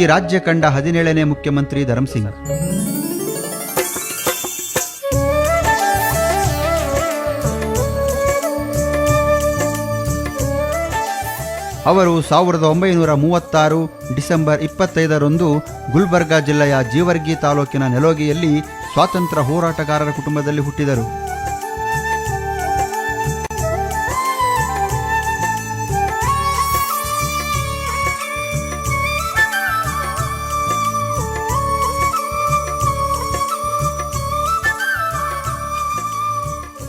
ಈ ರಾಜ್ಯ ಕಂಡ ಹದಿನೇಳನೇ ಮುಖ್ಯಮಂತ್ರಿ ಧರ್ಮಸಿಂಗ್ ಅವರು ಸಾವಿರದ ಒಂಬೈನೂರ ಮೂವತ್ತಾರು ಡಿಸೆಂಬರ್ ಇಪ್ಪತ್ತೈದರಂದು ಗುಲ್ಬರ್ಗಾ ಜಿಲ್ಲೆಯ ಜೀವರ್ಗಿ ತಾಲೂಕಿನ ನೆಲೋಗಿಯಲ್ಲಿ ಸ್ವಾತಂತ್ರ್ಯ ಹೋರಾಟಗಾರರ ಕುಟುಂಬದಲ್ಲಿ ಹುಟ್ಟಿದರು.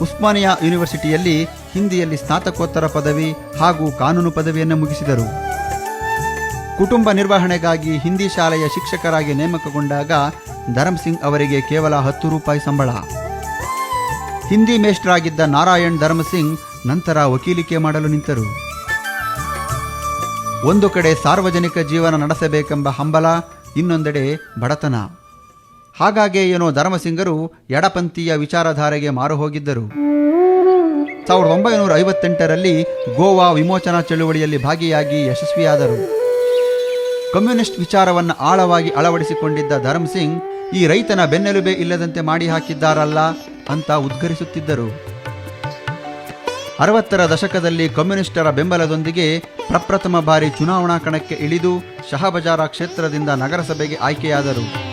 ಉಸ್ಮಾನಿಯಾ ಯೂನಿವರ್ಸಿಟಿಯಲ್ಲಿ ಹಿಂದಿಯಲ್ಲಿ ಸ್ನಾತಕೋತ್ತರ ಪದವಿ ಹಾಗೂ ಕಾನೂನು ಪದವಿಯನ್ನು ಮುಗಿಸಿದರು. ಕುಟುಂಬ ನಿರ್ವಹಣೆಗಾಗಿ ಹಿಂದಿ ಶಾಲೆಯ ಶಿಕ್ಷಕರಾಗಿ ನೇಮಕಗೊಂಡಾಗ ಧರಮ್ ಸಿಂಗ್ ಅವರಿಗೆ ಕೇವಲ ಹತ್ತು ರೂಪಾಯಿ ಸಂಬಳ. ಹಿಂದಿ ಮೇಷ್ಟ್ರಾಗಿದ್ದ ನಾರಾಯಣ್ ಧರ್ಮ ಸಿಂಗ್ ನಂತರ ವಕೀಲಿಕೆ ಮಾಡಲು ನಿಂತರು. ಒಂದು ಕಡೆ ಸಾರ್ವಜನಿಕ ಜೀವನ ನಡೆಸಬೇಕೆಂಬ ಹಂಬಲ, ಇನ್ನೊಂದೆಡೆ ಬಡತನ. ಹಾಗಾಗೇ ಏನೋ ಧರ್ಮಸಿಂಗರು ಎಡಪಂಥೀಯ ವಿಚಾರಧಾರೆಗೆ ಮಾರು ಹೋಗಿದ್ದರು ಸಾವಿರದ ಒಂಬೈನೂರ ಐವತ್ತೆಂಟರಲ್ಲಿ ಗೋವಾ ವಿಮೋಚನಾ ಚಳುವಳಿಯಲ್ಲಿ ಭಾಗಿಯಾಗಿ ಯಶಸ್ವಿಯಾದರು. ಕಮ್ಯುನಿಸ್ಟ್ ವಿಚಾರವನ್ನು ಆಳವಾಗಿ ಅಳವಡಿಸಿಕೊಂಡಿದ್ದ ಧರ್ಮ್ ಸಿಂಗ್ ಈ ರೈತನ ಬೆನ್ನೆಲುಬೆ ಇಲ್ಲದಂತೆ ಮಾಡಿ ಹಾಕಿದ್ದಾರಲ್ಲ ಅಂತ ಉದ್ಗರಿಸುತ್ತಿದ್ದರು. ಅರವತ್ತರ ದಶಕದಲ್ಲಿ ಕಮ್ಯುನಿಸ್ಟರ ಬೆಂಬಲದೊಂದಿಗೆ ಪ್ರಪ್ರಥಮ ಬಾರಿ ಚುನಾವಣಾ ಕಣಕ್ಕೆ ಇಳಿದು ಶಹಬಜಾರ ಕ್ಷೇತ್ರದಿಂದ ನಗರಸಭೆಗೆ ಆಯ್ಕೆಯಾದರು.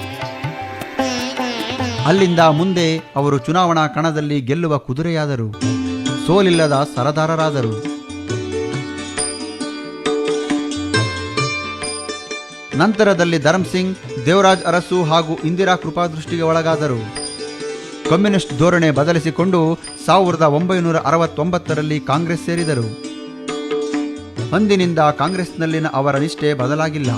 ಅಲ್ಲಿಂದ ಮುಂದೆ ಅವರು ಚುನಾವಣಾ ಕಣದಲ್ಲಿ ಗೆಲ್ಲುವ ಕುದುರೆಯಾದರು. ಸೋಲಿಲ್ಲದ ಸರದಾರರಾದರು. ನಂತರದಲ್ಲಿ ಧರ್ಮ್ ಸಿಂಗ್, ದೇವರಾಜ್ ಅರಸು ಹಾಗೂ ಇಂದಿರಾ ಕೃಪಾದೃಷ್ಟಿಗೆ ಒಳಗಾದರು. ಕಮ್ಯುನಿಸ್ಟ್ ಧೋರಣೆ ಬದಲಿಸಿಕೊಂಡು ಸಾವಿರದ ಒಂಬೈನೂರ ಅರವತ್ತೊಂಬತ್ತರಲ್ಲಿ ಕಾಂಗ್ರೆಸ್ ಸೇರಿದರು. ಅಂದಿನಿಂದ ಕಾಂಗ್ರೆಸ್ನಲ್ಲಿನ ಅವರ ನಿಷ್ಠೆ ಬದಲಾಗಿಲ್ಲ.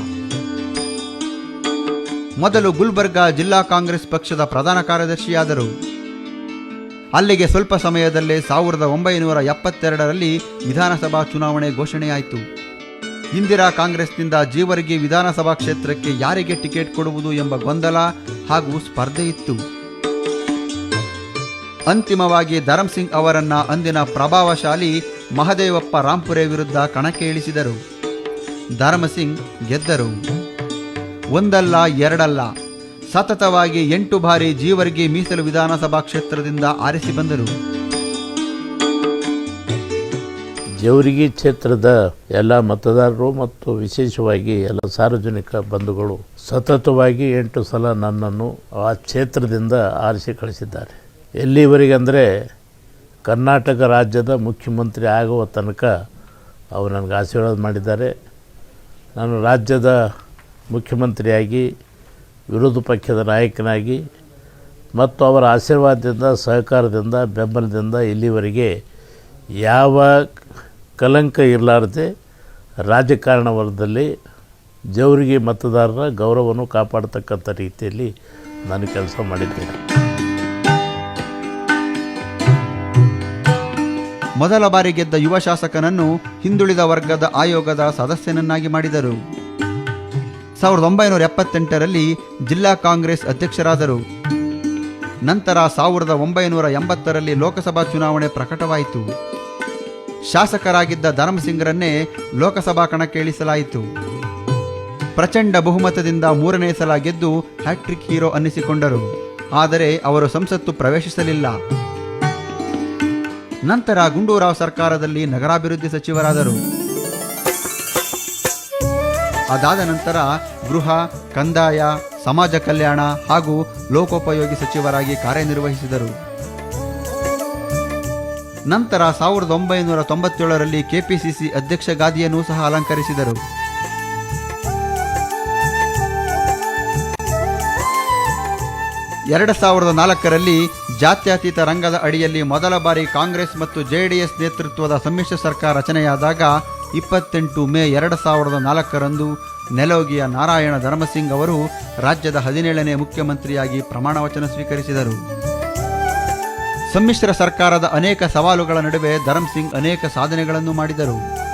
ಮೊದಲು ಗುಲ್ಬರ್ಗಾ ಜಿಲ್ಲಾ ಕಾಂಗ್ರೆಸ್ ಪಕ್ಷದ ಪ್ರಧಾನ ಕಾರ್ಯದರ್ಶಿಯಾದರು. ಅಲ್ಲಿಗೆ ಸ್ವಲ್ಪ ಸಮಯದಲ್ಲೇ ಸಾವಿರದ ಒಂಬೈನೂರ ಎಪ್ಪತ್ತೆರಡರಲ್ಲಿ ವಿಧಾನಸಭಾ ಚುನಾವಣೆ ಘೋಷಣೆಯಾಯಿತು. ಇಂದಿರಾ ಕಾಂಗ್ರೆಸ್ನಿಂದ ಜೀವರಿಗೆ ವಿಧಾನಸಭಾ ಕ್ಷೇತ್ರಕ್ಕೆ ಯಾರಿಗೆ ಟಿಕೆಟ್ ಕೊಡುವುದು ಎಂಬ ಗೊಂದಲ ಹಾಗೂ ಸ್ಪರ್ಧೆ ಇತ್ತು. ಅಂತಿಮವಾಗಿ ಧರಂಸಿಂಗ್ ಸಿಂಗ್ ಅವರನ್ನ ಅಂದಿನ ಪ್ರಭಾವಶಾಲಿ ಮಹದೇವಪ್ಪ ರಾಂಪುರೆ ವಿರುದ್ಧ ಕಣಕ್ಕೆ ಇಳಿಸಿದರು. ಧರ್ಮಸಿಂಗ್ ಗೆದ್ದರು. ಒಂದಲ್ಲ, ಎರಡಲ್ಲ. ಸತತವಾಗಿ ಎಂಟು ಬಾರಿ ಜೀವರಿಗೆ ಮೀಸಲು ವಿಧಾನಸಭಾ ಕ್ಷೇತ್ರದಿಂದ ಆರಿಸಿ ಬಂದರು. ಜವರಿಗಿ ಕ್ಷೇತ್ರದ ಎಲ್ಲ ಮತದಾರರು ಮತ್ತು ವಿಶೇಷವಾಗಿ ಎಲ್ಲ ಸಾರ್ವಜನಿಕ ಬಂಧುಗಳು ಸತತವಾಗಿ ಎಂಟು ಸಲ ನನ್ನನ್ನು ಆ ಕ್ಷೇತ್ರದಿಂದ ಆರಿಸಿ ಕಳಿಸಿದ್ದಾರೆ. ಎಲ್ಲಿವರೆಗೆ ಅಂದರೆ ಕರ್ನಾಟಕ ರಾಜ್ಯದ ಮುಖ್ಯಮಂತ್ರಿ ಆಗುವ ತನಕ ಅವರು ನನಗೆ ಆಶೀರ್ವಾದ ಮಾಡಿದ್ದಾರೆ. ನಾನು ರಾಜ್ಯದ ಮುಖ್ಯಮಂತ್ರಿಯಾಗಿ, ವಿರೋಧ ಪಕ್ಷದ ನಾಯಕನಾಗಿ, ಮತ್ತು ಅವರ ಆಶೀರ್ವಾದದಿಂದ, ಸಹಕಾರದಿಂದ, ಬೆಂಬಲದಿಂದ ಇಲ್ಲಿವರೆಗೆ ಯಾವ ಕಲಂಕ ಇರಲಾರದೆ ರಾಜಕಾರಣ ವರ್ಗದಲ್ಲಿ ಜವರಿಗೆ ಮತದಾರರ ಗೌರವವನ್ನು ಕಾಪಾಡತಕ್ಕಂಥ ರೀತಿಯಲ್ಲಿ ನಾನು ಕೆಲಸ ಮಾಡಿದ್ದೇನೆ. ಮೊದಲ ಬಾರಿ ಗೆದ್ದ ಯುವ ಶಾಸಕನನ್ನು ಹಿಂದುಳಿದ ವರ್ಗದ ಆಯೋಗದ ಸದಸ್ಯನನ್ನಾಗಿ ಮಾಡಿದರು. ಸಾವಿರದ ಒಂಬೈನೂರ ಎಪ್ಪತ್ತೆಂಟರಲ್ಲಿ ಜಿಲ್ಲಾ ಕಾಂಗ್ರೆಸ್ ಅಧ್ಯಕ್ಷರಾದರು. ನಂತರ ಸಾವಿರದ ಒಂಬೈನೂರ ಎಂಬತ್ತರಲ್ಲಿ ಲೋಕಸಭಾ ಚುನಾವಣೆ ಪ್ರಕಟವಾಯಿತು. ಶಾಸಕರಾಗಿದ್ದ ಧರ್ಮಸಿಂಗ್ರನ್ನೇ ಲೋಕಸಭಾ ಕಣಕ್ಕೆ ಇಳಿಸಲಾಯಿತು. ಪ್ರಚಂಡ ಬಹುಮತದಿಂದ ಮೂರನೇ ಸಲ ಗೆದ್ದು ಹ್ಯಾಟ್ರಿಕ್ ಹೀರೋ ಅನ್ನಿಸಿಕೊಂಡರು. ಆದರೆ ಅವರು ಸಂಸತ್ತು ಪ್ರವೇಶಿಸಲಿಲ್ಲ. ನಂತರ ಗುಂಡೂರಾವ್ ಸರ್ಕಾರದಲ್ಲಿ ನಗರಾಭಿವೃದ್ಧಿ ಸಚಿವರಾದರು. ಅದಾದ ನಂತರ ಗೃಹ, ಕಂದಾಯ, ಸಮಾಜ ಕಲ್ಯಾಣ ಹಾಗೂ ಲೋಕೋಪಯೋಗಿ ಸಚಿವರಾಗಿ ಕಾರ್ಯನಿರ್ವಹಿಸಿದರು. ನಂತರ ಸಾವಿರದ ಒಂಬೈನೂರ ತೊಂಬತ್ತೇಳರಲ್ಲಿ ಕೆಪಿಸಿಸಿ ಅಧ್ಯಕ್ಷ ಗಾದಿಯನ್ನು ಸಹ ಅಲಂಕರಿಸಿದರು. ಎರಡು ಸಾವಿರದ ನಾಲ್ಕರಲ್ಲಿ ಜಾತ್ಯತೀತ ರಂಗದ ಅಡಿಯಲ್ಲಿ ಮೊದಲ ಬಾರಿ ಕಾಂಗ್ರೆಸ್ ಮತ್ತು ಜೆಡಿಎಸ್ ನೇತೃತ್ವದ ಸಮ್ಮಿಶ್ರ ಸರ್ಕಾರ ರಚನೆಯಾದಾಗ ಇಪ್ಪತ್ತೆಂಟು ಮೇ ಎರಡು ಸಾವಿರದ ನಾಲ್ಕರಂದು ನೆಲೋಗಿಯ ನಾರಾಯಣ ಧರ್ಮಸಿಂಗ್ ಅವರು ರಾಜ್ಯದ ಹದಿನೇಳನೇ ಮುಖ್ಯಮಂತ್ರಿಯಾಗಿ ಪ್ರಮಾಣ ವಚನ ಸ್ವೀಕರಿಸಿದರು. ಸಮ್ಮಿಶ್ರ ಸರ್ಕಾರದ ಅನೇಕ ಸವಾಲುಗಳ ನಡುವೆ ಧರ್ಮಸಿಂಗ್ ಅನೇಕ ಸಾಧನೆಗಳನ್ನು ಮಾಡಿದರು.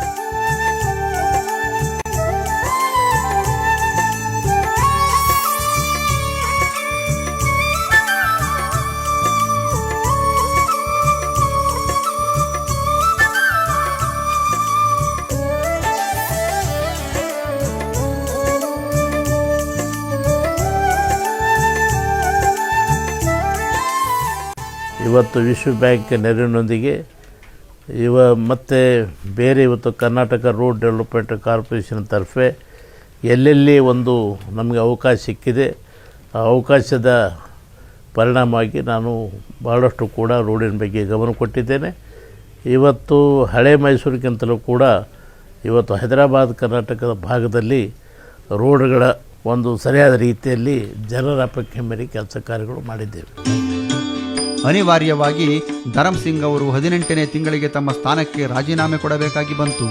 ಇವತ್ತು ವಿಶ್ವ ಬ್ಯಾಂಕ್ ನೆರವಿನೊಂದಿಗೆ ಇವ ಮತ್ತು ಬೇರೆ ಇವತ್ತು ಕರ್ನಾಟಕ ರೋಡ್ ಡೆವಲಪ್ಮೆಂಟ್ ಕಾರ್ಪೊರೇಷನ್ ತರಫೆ ಎಲ್ಲೆಲ್ಲಿ ಒಂದು ನಮಗೆ ಅವಕಾಶ ಸಿಕ್ಕಿದೆ, ಆ ಅವಕಾಶದ ಪರಿಣಾಮವಾಗಿ ನಾನು ಭಾಳಷ್ಟು ಕೂಡ ರೋಡಿನ ಬಗ್ಗೆ ಗಮನ ಕೊಟ್ಟಿದ್ದೇನೆ. ಇವತ್ತು ಹಳೆ ಮೈಸೂರಿಗಿಂತಲೂ ಕೂಡ ಇವತ್ತು ಹೈದರಾಬಾದ್ ಕರ್ನಾಟಕದ ಭಾಗದಲ್ಲಿ ರೋಡ್ಗಳ ಒಂದು ಸರಿಯಾದ ರೀತಿಯಲ್ಲಿ ಜನರ ಅಪೇಕ್ಷೆ ಮೇಲೆ ಕೆಲಸ ಕಾರ್ಯಗಳು ಮಾಡಿದ್ದೇವೆ. ಅನಿವಾರ್ಯವಾಗಿ ಧರಮ್ ಅವರು ಹದಿನೆಂಟನೇ ತಿಂಗಳಿಗೆ ತಮ್ಮ ಸ್ಥಾನಕ್ಕೆ ರಾಜೀನಾಮೆ ಕೊಡಬೇಕಾಗಿ ಬಂತು.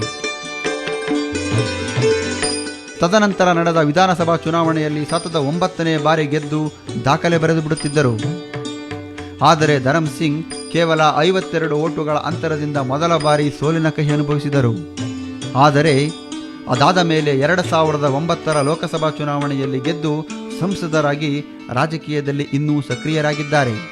ತದನಂತರ ನಡೆದ ವಿಧಾನಸಭಾ ಚುನಾವಣೆಯಲ್ಲಿ ಸತತ ಒಂಬತ್ತನೇ ಬಾರಿ ಗೆದ್ದು ದಾಖಲೆ ಬರೆದು ಬಿಡುತ್ತಿದ್ದರು. ಆದರೆ ಧರಮ್ ಸಿಂಗ್ ಕೇವಲ ಐವತ್ತೆರಡು ಓಟುಗಳ ಅಂತರದಿಂದ ಮೊದಲ ಬಾರಿ ಸೋಲಿನ ಕಹಿ ಅನುಭವಿಸಿದರು. ಆದರೆ ಅದಾದ ಮೇಲೆ ಎರಡು ಸಾವಿರದ ಒಂಬತ್ತರ ಲೋಕಸಭಾ ಚುನಾವಣೆಯಲ್ಲಿ ಗೆದ್ದು ಸಂಸದರಾಗಿ ರಾಜಕೀಯದಲ್ಲಿ ಇನ್ನೂ ಸಕ್ರಿಯರಾಗಿದ್ದಾರೆ.